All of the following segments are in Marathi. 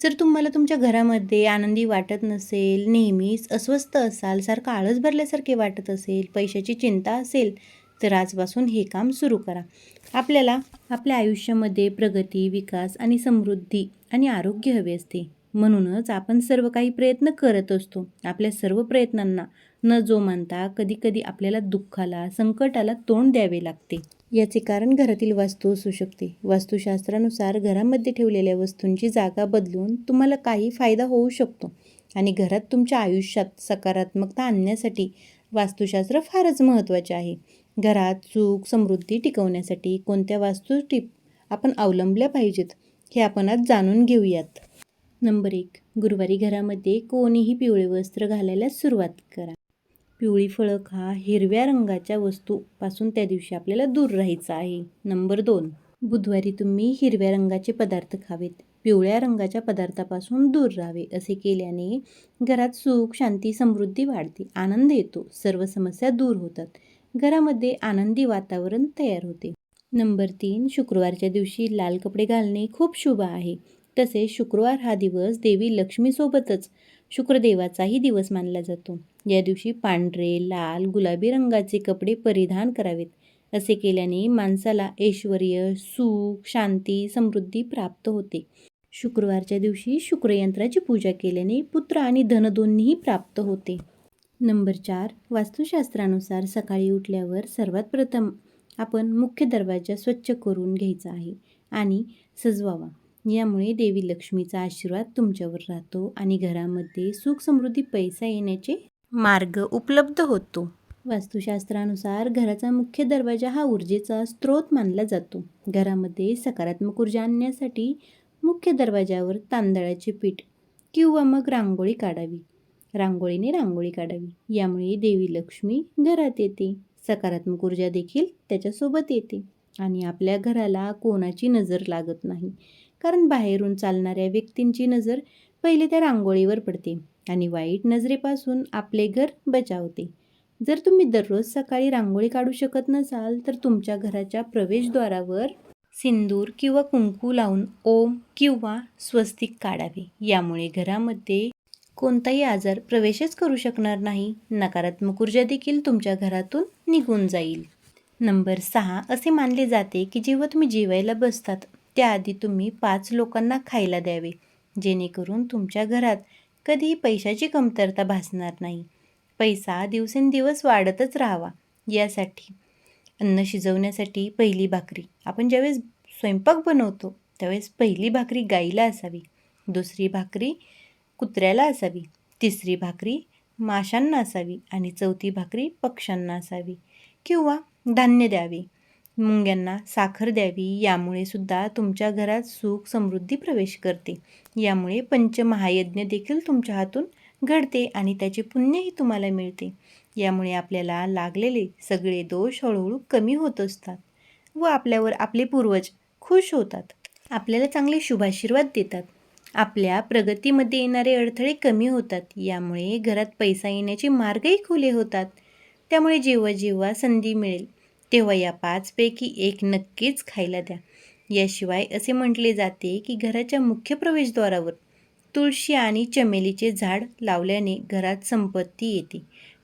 जर तुम्हाला तुमच्या घरामध्ये आनंदी वाटत नसेल नेहमीच अस्वस्थ असाल सारखं आळस भरल्यासारखे वाटत असेल पैशाची चिंता असेल तर आजपासून हे काम सुरू करा. आपल्याला आपल्या आयुष्यामध्ये प्रगती विकास आणि समृद्धी आणि आरोग्य हवे असते. म्हणूनच आपण सर्व काही प्रयत्न करत असतो. आपल्या सर्व प्रयत्नांना न जो मानता कधीकधी आपल्याला दुःखाला संकटाला तोंड द्यावे लागते. याचे कारण घरातील वास्तू असू शकते. वास्तुशास्त्रानुसार घरामध्ये ठेवलेल्या वस्तूंची जागा बदलून तुम्हाला काही फायदा होऊ शकतो आणि घरात तुमच्या आयुष्यात सकारात्मकता आणण्यासाठी वास्तुशास्त्र फारच महत्त्वाचे आहे. घरात सुख समृद्धी टिकवण्यासाठी कोणत्या वास्तू टिप आपण अवलंबल्या पाहिजेत हे आपण आज जाणून घेऊयात. नंबर एक गुरुवारी घरामध्ये कोणीही पिवळे वस्त्र घालायला सुरुवात करा. पिवळी फळं खा. हिरव्या रंगाच्या वस्तूपासून त्या दिवशी आपल्याला दूर राहायचं आहे. नंबर दोन. बुधवारी तुम्ही हिरव्या रंगाचे पदार्थ खावेत. पिवळ्या रंगाच्या पदार्थापासून दूर राहावे असे केल्याने घरात सुख शांती समृद्धी वाढते. आनंद येतो. सर्व समस्या दूर होतात. घरामध्ये आनंदी वातावरण तयार होते. नंबर तीन. शुक्रवारच्या दिवशी लाल कपडे घालणे खूप शुभ आहे. तसेच शुक्रवार हा दिवस देवी लक्ष्मीसोबतच शुक्रदेवाचाही दिवस मानला जातो. या दिवशी पांढरे लाल गुलाबी रंगाचे कपडे परिधान करावेत असे केल्याने माणसाला ऐश्वर सुख शांती समृद्धी प्राप्त होते. शुक्रवारच्या दिवशी शुक्रयंत्राची पूजा केल्याने पुत्र आणि धन दोन्हीही प्राप्त होते. नंबर चार वास्तुशास्त्रानुसार सकाळी उठल्यावर सर्वात प्रथम आपण मुख्य दरवाजा स्वच्छ करून घ्यायचा आहे आणि सजवावा. यामुळे देवी लक्ष्मीचा आशीर्वाद तुमच्यावर राहतो आणि घरामध्ये सुख समृद्धी पैसा येण्याचे मार्ग उपलब्ध होतो. वास्तुशास्त्रानुसार घराचा मुख्य दरवाजा हा ऊर्जेचा स्रोत मानला जातो. घरामध्ये सकारात्मक ऊर्जा आणण्यासाठी मुख्य दरवाजावर तांदळाचे पीठ किंवा मग रांगोळी काढावी. रांगोळीने रांगोळी काढावी. यामुळे देवी लक्ष्मी घरात येते. सकारात्मक ऊर्जा देखील त्याच्यासोबत येते. आणि आपल्या घराला कोणाची नजर लागत नाही. कारण बाहेरून चालणाऱ्या व्यक्तींची नजर पहिले त्या रांगोळीवर पडते आणि वाईट नजरेपासून आपले घर बचावते. जर तुम्ही दररोज सकाळी रांगोळी काढू शकत नसाल तर तुमच्या घराच्या प्रवेशद्वारावर सिंदूर किंवा कुंकू लावून ओम किंवा स्वस्तिक काढावे. यामुळे घरामध्ये कोणताही आजार प्रवेशच करू शकणार नाही. नकारात्मक ऊर्जा देखील तुमच्या घरातून निघून जाईल. नंबर सहा असे मानले जाते की जेव्हा तुम्ही जेवायला बसतात त्याआधी तुम्ही पाच लोकांना खायला द्यावे. जेणेकरून तुमच्या घरात कधीही पैशाची कमतरता भासणार नाही. पैसा दिवसेंदिवस वाढतच राहावा. यासाठी अन्न शिजवण्यासाठी पहिली भाकरी. आपण ज्यावेळेस स्वयंपाक बनवतो त्यावेळेस पहिली भाकरी गाईला असावी. दुसरी भाकरी कुत्र्याला असावी. तिसरी भाकरी माशांना असावी आणि चौथी भाकरी पक्ष्यांना असावी किंवा धान्य द्यावे. मुंग्यांना साखर द्यावी यामुळे सुद्धा तुमच्या घरात सुख समृद्धी प्रवेश करते. यामुळे पंचमहायज्ञ देखील तुमच्या हातून घडते आणि त्याचे पुण्यही तुम्हाला मिळते. यामुळे आपल्याला लागलेले सगळे दोष हळूहळू कमी होत असतात व आपल्यावर आपले पूर्वज खुश होतात. आपल्याला चांगले शुभाशीर्वाद देतात. आपल्या प्रगतीमध्ये येणारे अडथळे कमी होतात. यामुळे घरात पैसा येण्याचे मार्गही खुले होतात. त्यामुळे जेव्हा जेव्हा संधी मिळेल तेव्हा या पाचपैकी एक नक्कीच खायला द्या. याशिवाय असे म्हटले जाते की घराच्या मुख्य प्रवेशद्वारावर तुळशी आणि चमेलीचे झाड लावल्याने घरात संपत्ती येते.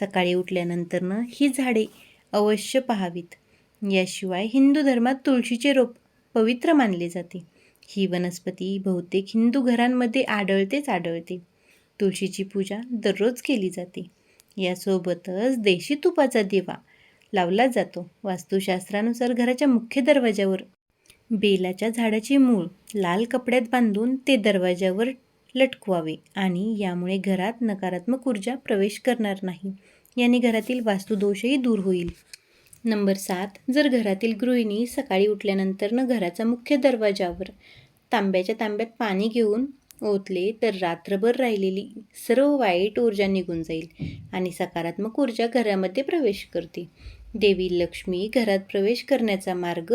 सकाळी उठल्यानंतरनं ही झाडे अवश्य पाहावीत. याशिवाय हिंदू धर्मात तुळशीचे रोप पवित्र मानले जाते. ही वनस्पती बहुतेक हिंदू घरांमध्ये आढळतेच आढळते. तुळशीची पूजा दररोज केली जाते. यासोबतच देशी तुपाचा दिवा लावला जातो. वास्तुशास्त्रानुसार घराच्या मुख्य दरवाज्यावर बेलाच्या झाडाचे मूळ लाल कपड्यात बांधून ते दरवाज्यावर लटकवावे आणि यामुळे घरात नकारात्मक ऊर्जा प्रवेश करणार नाही. याने घरातील वास्तुदोषही दूर होईल. नंबर सात. जर घरातील गृहिणी सकाळी उठल्यानंतरनं घराचा मुख्य दरवाजावर तांब्याच्या तांब्यात पाणी घेऊन ओतले तर रात्रभर राहिलेली सर्व वाईट ऊर्जा निघून जाईल आणि सकारात्मक ऊर्जा घरामध्ये प्रवेश करते. देवी लक्ष्मी घरात प्रवेश करण्याचा मार्ग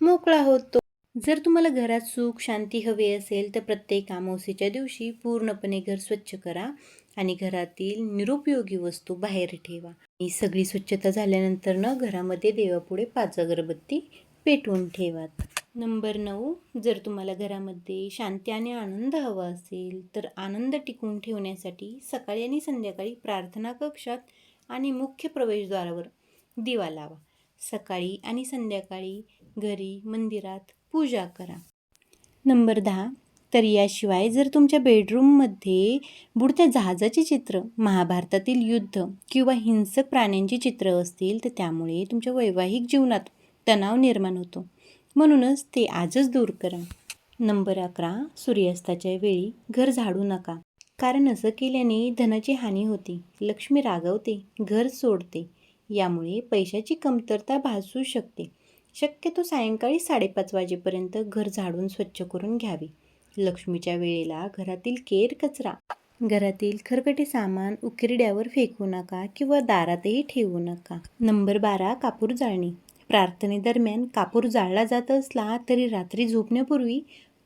मोकळा होतो. जर तुम्हाला घरात सुख शांती हवी असेल तर प्रत्येक अमावस्येच्या दिवशी पूर्णपणे घर स्वच्छ करा आणि घरातील निरुपयोगी वस्तू बाहेर ठेवा. ही सगळी स्वच्छता झाल्यानंतर न घरामध्ये देवापुढे पाच अगरबत्ती पेटवून ठेवा नंबर नऊ जर तुम्हाला घरामध्ये शांती आणि आनंद हवा असेल तर आनंद टिकवून ठेवण्यासाठी सकाळी आणि संध्याकाळी प्रार्थना कक्षात आणि मुख्य प्रवेशद्वारावर दिवा लावा. सकाळी आणि संध्याकाळी घरी मंदिरात पूजा करा. नंबर दहा. तर याशिवाय जर तुमच्या बेडरूममध्ये बुडत्या जहाजाचे चित्र महाभारतातील युद्ध किंवा हिंसक प्राण्यांची चित्र असतील तर त्यामुळे तुमच्या वैवाहिक जीवनात तणाव निर्माण होतो. म्हणूनच ते आजच दूर करा. नंबर अकरा. सूर्यास्ताच्या वेळी घर झाडू नका. कारण असं केल्याने धनाची हानी होते. लक्ष्मी रागवते. घर सोडते. यामुळे पैशाची कमतरता भासू शकते. शक्यतो सायंकाळी साडेपाच वाजेपर्यंत घर झाडून स्वच्छ करून घ्यावे. लक्ष्मीच्या वेळेला घरातील केर कचरा घरातील खरकटे सामान उकिरड्यावर फेकू नका किंवा दारातही ठेवू नका. नंबर बारा कापूर जाळणे. प्रार्थनेदरम्यान कापूर जाळला जात असला तरी रात्री झोपण्यापूर्वी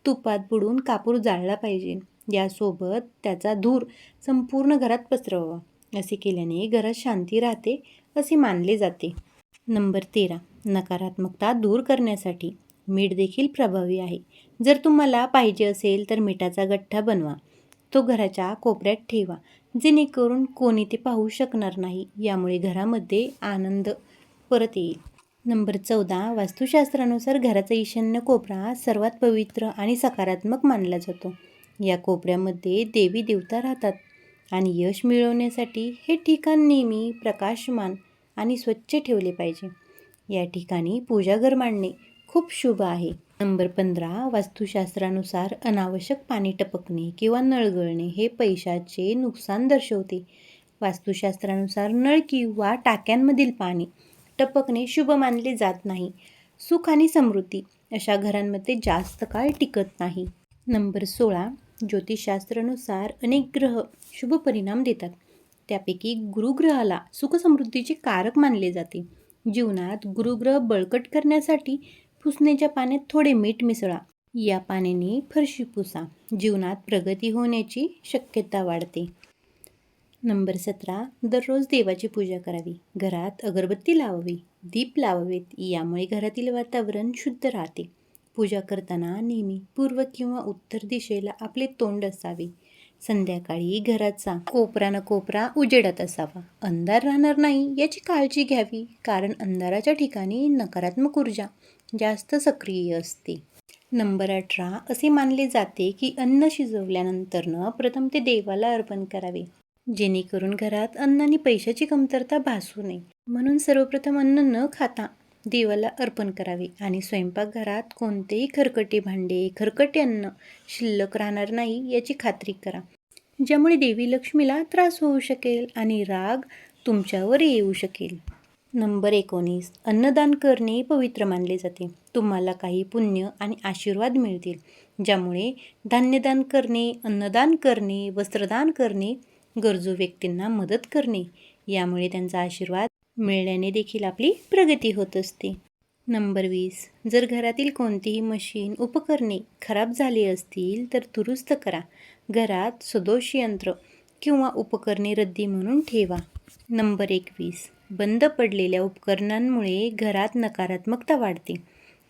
तुपात बुडून कापूर जाळला पाहिजे. यासोबत त्याचा धूर संपूर्ण घरात पसरवावा. असे केल्याने घरात शांती राहते असे मानले जाते. नंबर तेरा. नकारात्मकता दूर करण्यासाठी मीठ देखील प्रभावी आहे. जर तुम्हाला पाहिजे असेल तर मिठाचा गठ्ठा बनवा. तो घराच्या कोपऱ्यात ठेवा जेणेकरून कोणी ते पाहू शकणार नाही. यामुळे घरामध्ये आनंद परत येईल. नंबर चौदा. वास्तुशास्त्रानुसार घराचा ईशान्य कोपरा सर्वात पवित्र आणि सकारात्मक मानला जातो. या कोपऱ्यामध्ये देवी देवता राहतात. आणि यश मिळवण्यासाठी हे ठिकाण नेहमी प्रकाशमान आणि स्वच्छ ठेवले पाहिजे. या ठिकाणी पूजाघर मांडणे खूप शुभ आहे. नंबर पंधरा वास्तुशास्त्रानुसार अनावश्यक पाणी टपकणे किंवा नळ गळणे हे पैशाचे नुकसान दर्शवते. वास्तुशास्त्रानुसार नळ किंवा टाक्यांमधील पाणी टपकणे शुभ मानले जात नाही. सुख आणि समृद्धी अशा घरांमध्ये जास्त काळ टिकत नाही. नंबर सोळा ज्योतिषशास्त्रानुसार अनेक ग्रह शुभ परिणाम देतात. त्यापैकी गुरुग्रहाला सुखसमृद्धीचे कारक मानले जाते. जीवनात गुरुग्रह बळकट करण्यासाठी पुसण्याच्या पाण्यात थोडे मीठ मिसळा. या पाण्याने फरशी पुसा. जीवनात प्रगती होण्याची शक्यता वाढते. नंबर सतरा. दररोज देवाची पूजा करावी. घरात अगरबत्ती लावावी. दीप लावावेत. यामुळे घरातील वातावरण शुद्ध राहते. पूजा करताना नेहमी पूर्व किंवा उत्तर दिशेला आपले तोंड असावे. संध्याकाळी घराचा कोपरा न कोपरा उजेडात असावा. अंधार राहणार नाही याची काळजी घ्यावी कारण अंधाराच्या ठिकाणी नकारात्मक ऊर्जा जास्त सक्रिय असते. नंबर अठरा असे मानले जाते की अन्न शिजवल्यानंतरनं प्रथम ते देवाला अर्पण करावे. जेणेकरून घरात अन्न आणि पैशाची कमतरता भासू नये. म्हणून सर्वप्रथम अन्न न खाता देवाला अर्पण करावे. आणि स्वयंपाकघरात कोणतेही खरकटे भांडे खरकटे अन्न शिल्लक राहणार नाही याची खात्री करा. ज्यामुळे देवी लक्ष्मीला त्रास होऊ शकेल आणि राग तुमच्यावर येऊ शकेल. नंबर एकोणीस. अन्नदान करणे पवित्र मानले जाते. तुम्हाला काही पुण्य आणि आशीर्वाद मिळतील. ज्यामुळे धान्यदान करणे अन्नदान करणे वस्त्रदान करणे गरजू व्यक्तींना मदत करणे यामुळे त्यांचा आशीर्वाद मिळण्याने देखील आपली प्रगती होत असते. नंबर वीस. जर घरातील कोणतीही मशीन उपकरणे खराब झाली असतील तर दुरुस्त करा. घरात सदोष यंत्र किंवा उपकरणे रद्दी म्हणून ठेवा. नंबर एकवीस. बंद पडलेल्या उपकरणांमुळे घरात नकारात्मकता वाढते.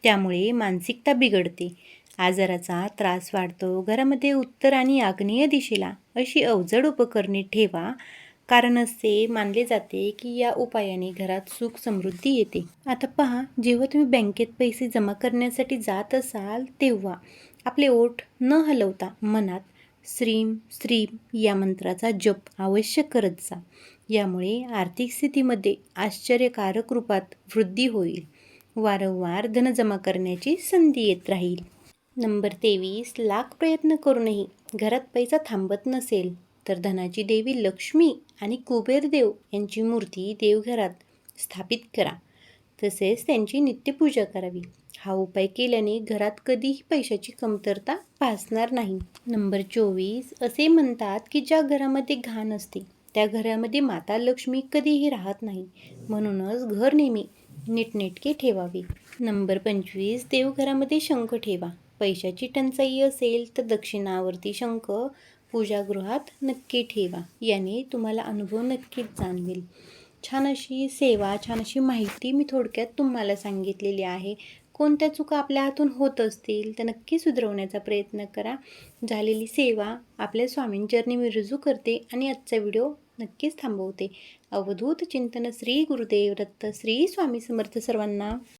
त्यामुळे मानसिकता बिघडते. आजाराचा त्रास वाढतो. घरामध्ये उत्तर आणि आग्नेय दिशेला अशी अवजड उपकरणे ठेवा कारण असे मानले जाते की या उपायाने घरात सुख समृद्धी येते. आता पहा जेव्हा तुम्ही बँकेत पैसे जमा करण्यासाठी जात असाल तेव्हा आपले ओठ न हलवता मनात श्रीम श्रीम या मंत्राचा जप अवश्य करत जा. यामुळे आर्थिक स्थितीमध्ये आश्चर्यकारक रूपात वृद्धी होईल. वारंवार धन जमा करण्याची संधी येत राहील. नंबर तेवीस लाख प्रयत्न करूनही घरात पैसा थांबत नसेल तर धनाची देवी लक्ष्मी आणि कुबेरदेव यांची मूर्ती देवघरात स्थापित करा. तसेच त्यांची नित्यपूजा करावी. हा उपाय केल्याने घरात कधीही पैशाची कमतरता भासणार नाही. नंबर चोवीस. असे म्हणतात की ज्या घरामध्ये घाण असते त्या घरामध्ये माता लक्ष्मी कधीही राहत नाही. म्हणूनच घर नेहमी नीटनेटके ठेवावे. नंबर पंचवीस. देवघरामध्ये शंख ठेवा. पैशाची टंचाई असेल तर दक्षिणावर्ती शंख पूजागृहात नक्की ठेवा. याने तुम्हाला अनुभव नक्कीच जाणवेल. छान अशी सेवा छान अशी माहिती मी थोडक्यात तुम्हाला सांगितलेली आहे. कोणत्या चुका आपल्या हातून होत असतील तर नक्की सुधारवण्याचा प्रयत्न करा. झालेली सेवा आपल्या स्वामींचरणी मी रुजू करते आणि आजचा व्हिडिओ नक्कीच थांबवते. अवधूत चिंतन श्री गुरुदेव दत्त श्री स्वामी समर्थ सर्वांना.